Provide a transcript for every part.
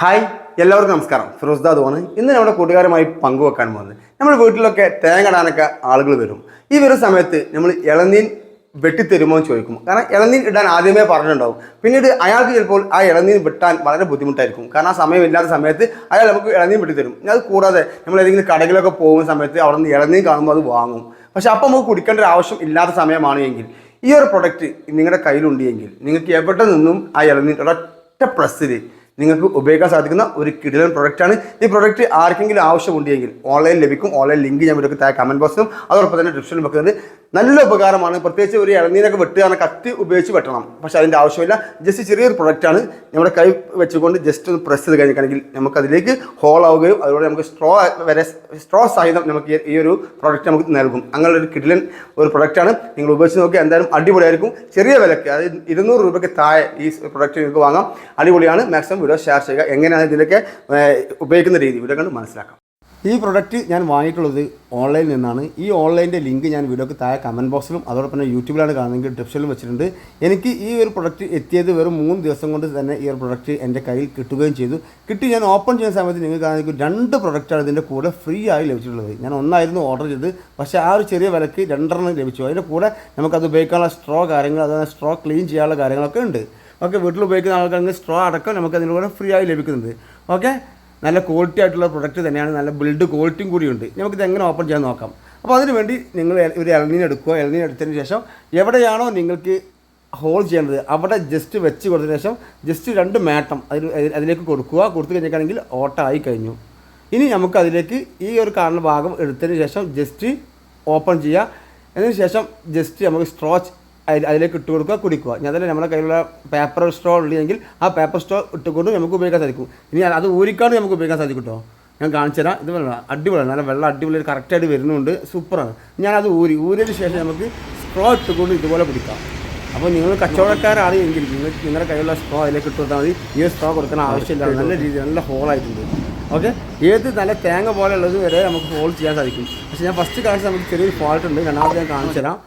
Hi എല്ലാവർക്കും നമസ്കാരം. ഫിറോസ് ദാദുവാണ് ഇന്ന് നമ്മുടെ കൂട്ടുകാരുമായി പങ്കുവെക്കാൻ പോകുന്നത്. നമ്മുടെ വീട്ടിലൊക്കെ തേങ്ങ ഇടാനൊക്കെ ആളുകൾ വരും. ഈ വരുന്ന സമയത്ത് നമ്മൾ ഇളനീൻ വെട്ടിത്തരുമോ എന്ന് ചോദിക്കും. കാരണം ഇളനീൻ ഇടാൻ ആദ്യമേ പറഞ്ഞിട്ടുണ്ടാവും. പിന്നീട് അയാൾക്ക് ചിലപ്പോൾ ആ ഇളനീൻ വെട്ടാൻ വളരെ ബുദ്ധിമുട്ടായിരിക്കും. കാരണം ആ സമയമില്ലാത്ത സമയത്ത് അയാൾ നമുക്ക് ഇളനീൻ വെട്ടിത്തരും. അത് കൂടാതെ നമ്മൾ ഏതെങ്കിലും കടകളിലൊക്കെ പോകുന്ന സമയത്ത് അവിടെ നിന്ന് ഇളനീൻ കാണുമ്പോൾ അത് വാങ്ങും. പക്ഷേ അപ്പം നമുക്ക് കുടിക്കേണ്ട ഒരു ആവശ്യം ഇല്ലാത്ത സമയമാണ് എങ്കിൽ ഈ ഒരു പ്രൊഡക്റ്റ് നിങ്ങളുടെ കയ്യിലുണ്ടെങ്കിൽ നിങ്ങൾക്ക് എവിടെ നിന്നും ആ ഇളനീൻ ഒരൊറ്റ പ്രസ്സിൽ നിങ്ങൾക്ക് ഉപയോഗിക്കാൻ സാധിക്കുന്ന ഒരു കിടിലൻ പ്രൊഡക്റ്റാണ് ഈ പ്രൊഡക്റ്റ് ആർക്കെങ്കിലും ആവശ്യമുണ്ടെങ്കിൽ ഓൺലൈൻ ലഭിക്കും. ഓൺലൈൻ ലിങ്ക് ഞാൻ ഇവിടെ താഴെ കമന്റ് ബോക്സിലും അതോടൊപ്പം തന്നെ ഡിസ്ക്രിപ്ഷനിലും വെക്കുന്നത് നല്ല ഉപകാരമാണ്. പ്രത്യേകിച്ച് ഒരു ഇളനീരൊക്കെ വെട്ടുകയാണ് കത്തി ഉപയോഗിച്ച് വെട്ടണം. പക്ഷേ അതിന്റെ ആവശ്യമില്ല. ജസ്റ്റ് ചെറിയൊരു പ്രൊഡക്റ്റാണ് നമ്മുടെ കൈ വെച്ചുകൊണ്ട് ജസ്റ്റ് ഒന്ന് പ്രസ് ചെയ്ത് കഴിഞ്ഞിട്ടുണ്ടെങ്കിൽ നമുക്ക് അതിലേക്ക് ഹോൾ ആവുകയും അതുപോലെ നമുക്ക് സ്ട്രോ വരെ സ്ട്രോ സഹിതം നമുക്ക് ഈ- ഒരു പ്രൊഡക്റ്റ് നമുക്ക് നൽകും. അങ്ങനെ ഒരു കിടിലൻ ഒരു പ്രൊഡക്റ്റാണ് നിങ്ങൾ ഉപയോഗിച്ച് നോക്കി എന്തായാലും അടിപൊളിയായിരിക്കും. ചെറിയ വിലക്ക് അതായത് ഇരുന്നൂറ് രൂപയ്ക്ക് താഴെ ഈ പ്രൊഡക്റ്റ് നിങ്ങൾക്ക് വാങ്ങാം. അടിപൊളിയാണ്. മാക്സിമം ഷെയർ ചെയ്യുക എങ്ങനെയാണ് ഇതിനൊക്കെ ഉപയോഗിക്കുന്ന രീതി? വീഡിയോ കണ്ട് മനസ്സിലാക്കാം. ഈ പ്രൊഡക്റ്റ് ഞാൻ വാങ്ങിയിട്ടുള്ളത് ഓൺലൈനിൽ നിന്നാണ്. ഈ ഓൺലൈന്റെ ലിങ്ക് ഞാൻ വീഡിയോക്ക് താഴെ കമന്റ് ബോക്സിലും അതോടൊപ്പം തന്നെ യൂട്യൂബിലാണ് കാണുന്നതെങ്കിൽ ഡിസ്ക്രിപ്ഷനിലും വെച്ചിട്ടുണ്ട്. എനിക്ക് ഈ ഒരു പ്രൊഡക്റ്റ് എത്തിയത് വെറും മൂന്ന് ദിവസം കൊണ്ട് തന്നെ ഈ ഒരു പ്രൊഡക്റ്റ് എന്റെ കയ്യിൽ കിട്ടുകയും ചെയ്തു. കിട്ടി ഞാൻ ഓപ്പൺ ചെയ്യുന്ന സമയത്ത് നിങ്ങൾക്ക് കാണുന്ന രണ്ട് പ്രൊഡക്റ്റാണ് ഇതിന്റെ കൂടെ ഫ്രീ ആയി ലഭിച്ചിട്ടുള്ളത്. ഞാൻ ഒന്നായിരുന്നു ഓർഡർ ചെയ്ത് പക്ഷേ ആ ഒരു ചെറിയ വിലക്ക് രണ്ടെണ്ണം ലഭിച്ചു. അതിന്റെ കൂടെ നമുക്കത് ഉപയോഗിക്കാനുള്ള സ്ട്രോ കാര്യങ്ങൾ അതായത് സ്ട്രോ ക്ലീൻ ചെയ്യാനുള്ള കാര്യങ്ങളൊക്കെ ഉണ്ട്. ഓക്കെ വീട്ടിൽ ഉപയോഗിക്കുന്ന ആൾക്കാർക്ക് സ്ട്രോ അടക്കം നമുക്ക് അതിന്റെ കൂടെ ഫ്രീ ആയി ലഭിക്കുന്നുണ്ട്. ഓക്കെ നല്ല ക്വാളിറ്റി ആയിട്ടുള്ള പ്രൊഡക്റ്റ് തന്നെയാണ് നല്ല ബിൽഡ് ക്വാളിറ്റിയും കൂടിയുണ്ട്. നമുക്കിത് എങ്ങനെ ഓപ്പൺ ചെയ്യാൻ നോക്കാം. അപ്പോൾ അതിന് വേണ്ടി നിങ്ങൾ ഒരു ഇളനീൻ എടുക്കുക. ഇളനീൻ എടുത്തതിന് ശേഷം എവിടെയാണോ നിങ്ങൾക്ക് ഹോൾ ചെയ്യേണ്ടത് അവിടെ ജസ്റ്റ് വെച്ച് കൊടുത്തതിന് ശേഷം ജസ്റ്റ് രണ്ട് മാറ്റം അതിൽ അതിലേക്ക് കൊടുക്കുക. കൊടുത്തു കഴിഞ്ഞിട്ടാണെങ്കിൽ ഓട്ട ആയി കഴിഞ്ഞു. ഇനി നമുക്ക് അതിലേക്ക് ഈ ഒരു കാണുന്ന ഭാഗം എടുത്തതിന് ശേഷം ജസ്റ്റ് ഓപ്പൺ ചെയ്യുക. അതിന് ശേഷം ജസ്റ്റ് നമുക്ക് സ്ട്രോ അതിൽ അതിലേക്ക് ഇട്ട് കൊടുക്കുക കുടിക്കുക. ഞാൻ അതിൽ നമ്മുടെ കയ്യിലുള്ള പേപ്പർ സ്ട്രോ ഉള്ളതെങ്കിൽ ആ പേപ്പർ സ്ട്രോ ഇട്ടുകൊണ്ട് നമുക്ക് ഉപയോഗിക്കാൻ സാധിക്കും. ഇനി അത് ഊരിക്കാണ്ട് നമുക്ക് ഉപയോഗിക്കാൻ സാധിക്കും കേട്ടോ ഞാൻ കാണിച്ചു തരാം. ഇത് വെള്ളം അടിപൊളിയാണ് നല്ല വെള്ളം അടിപൊളി കറക്റ്റായിട്ട് വരുന്നുണ്ട്. സൂപ്പറാണ്. ഞാനത് ഊരി ഊരിയതിന് ശേഷം നമുക്ക് സ്ട്രോ ഇട്ടുകൊണ്ട് ഇതുപോലെ പിടിക്കാം അപ്പോൾ നിങ്ങൾ കച്ചവടക്കാരാണ് എങ്കിൽ നിങ്ങൾ നിങ്ങളുടെ കയ്യിലുള്ള സ്ട്രോ അതിലേക്ക് ഇട്ട് കൊടുത്താൽ മതി. ഈ സ്ട്രോ കൊടുക്കുന്ന ആവശ്യമില്ല. നല്ല രീതിയിൽ നല്ല ഹോളായിട്ടുണ്ട് ഓക്കെ ഏത് നല്ല തേങ്ങ പോലെയുള്ളത് വരെ നമുക്ക് ഹോൾ ചെയ്യാൻ സാധിക്കും. പക്ഷേ ഞാൻ ഫസ്റ്റ് കാണിച്ചാൽ നമുക്ക് ചെറിയൊരു ഫോൾട്ട് ഉണ്ട്. രണ്ടാമത് ഞാൻ കാണിച്ചു തരാം.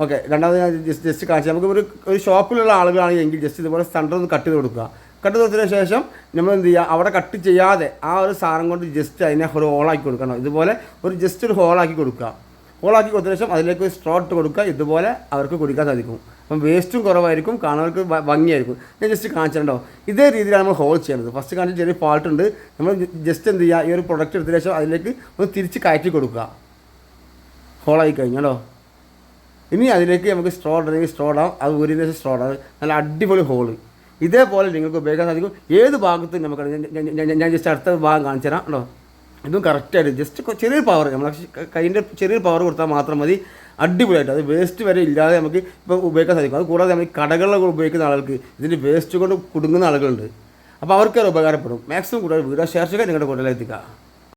ഓക്കെ രണ്ടാമത് ഞാൻ ജസ്റ്റ് ജസ്റ്റ് കാണിച്ചു നമുക്ക് ഒരു ഒരു ഷോപ്പിലുള്ള ആളുകളാണെങ്കിൽ ജസ്റ്റ് ഇതുപോലെ സെന്റർ ഒന്ന് കട്ട് ചെയ്ത് കൊടുക്കുക. കട്ട് കൊടുത്തതിന് ശേഷം നമ്മൾ എന്ത് ചെയ്യുക? അവിടെ കട്ട് ചെയ്യാതെ ആ ഒരു സാധനം കൊണ്ട് ജസ്റ്റ് അതിനെ ഒരു ഹോളാക്കി കൊടുക്കണം ഇതുപോലെ ഒരു ജസ്റ്റ് ഒരു ഹോളാക്കി കൊടുക്കുക. ഹോളാക്കി കൊടുത്തതിന് ശേഷം അതിലേക്ക് സ്ട്രോ ഇട്ട് കൊടുക്കുക. ഇതുപോലെ അവർക്ക് കുടിക്കാൻ സാധിക്കും. അപ്പം വേസ്റ്റും കുറവായിരിക്കും. കാണുന്നവർക്ക് ഭ- ഭംഗിയായിരിക്കും. ഞാൻ ജസ്റ്റ് കാണിച്ചിട്ടുണ്ടോ ഇതേ രീതിയിലാണ് നമ്മൾ ഹോൾ ചെയ്യുന്നത്. ഫസ്റ്റ് കാണിച്ച ചെറിയ ഫാൾട്ട് ഉണ്ട്. നമ്മൾ ജസ്റ്റ് എന്ത് ചെയ്യുക? ഈ ഒരു പ്രൊഡക്റ്റ് എടുത്തതിന് ശേഷം അതിലേക്ക് ഒന്ന് തിരിച്ച് കയറ്റി കൊടുക്കുക. ഹോളായി കഴിഞ്ഞാലോ ഇനി അതിലേക്ക് നമുക്ക് സ്ട്രോ ഉണ്ടെങ്കിൽ സ്ട്രോ ഇടാം അത് ഊരിന് ശേഷം സ്ട്രോ ഇടാം നല്ല അടിപൊളി ഹോൾ ഇതേപോലെ നിങ്ങൾക്ക് ഉപയോഗിക്കാൻ സാധിക്കും. ഏത് ഭാഗത്തും നമുക്ക് ഞാൻ- ജസ്റ്റ് അടുത്ത ഭാഗം കാണിച്ചു തരാം കേട്ടോ. ഇതും കറക്റ്റായിട്ട് ജസ്റ്റ് ചെറിയ ചെറിയൊരു പവർ നമ്മൾ കൈന്റെ ചെറിയൊരു പവർ കൊടുത്താൽ മാത്രം മതി. അടിപൊളിയായിട്ട്. അത് വേസ്റ്റ് വരെ ഇല്ലാതെ നമുക്ക് ഇപ്പോൾ ഉപയോഗിക്കാൻ സാധിക്കും. അത് കൂടാതെ നമ്മൾ കടകളിലൊക്കെ ഉപയോഗിക്കുന്ന ആളുകൾക്ക് ഇതിന്റെ വേസ്റ്റ് കൊണ്ട് കുടുങ്ങുന്ന ആളുകളുണ്ട്. അപ്പോൾ അവർക്ക് ഉപകാരപ്പെടും. മാക്സിമം കൂടുതൽ വീഡിയോ ഷെയർ ചെയ്യുക. നിങ്ങളുടെ കൂടുതലെത്തിക്കുക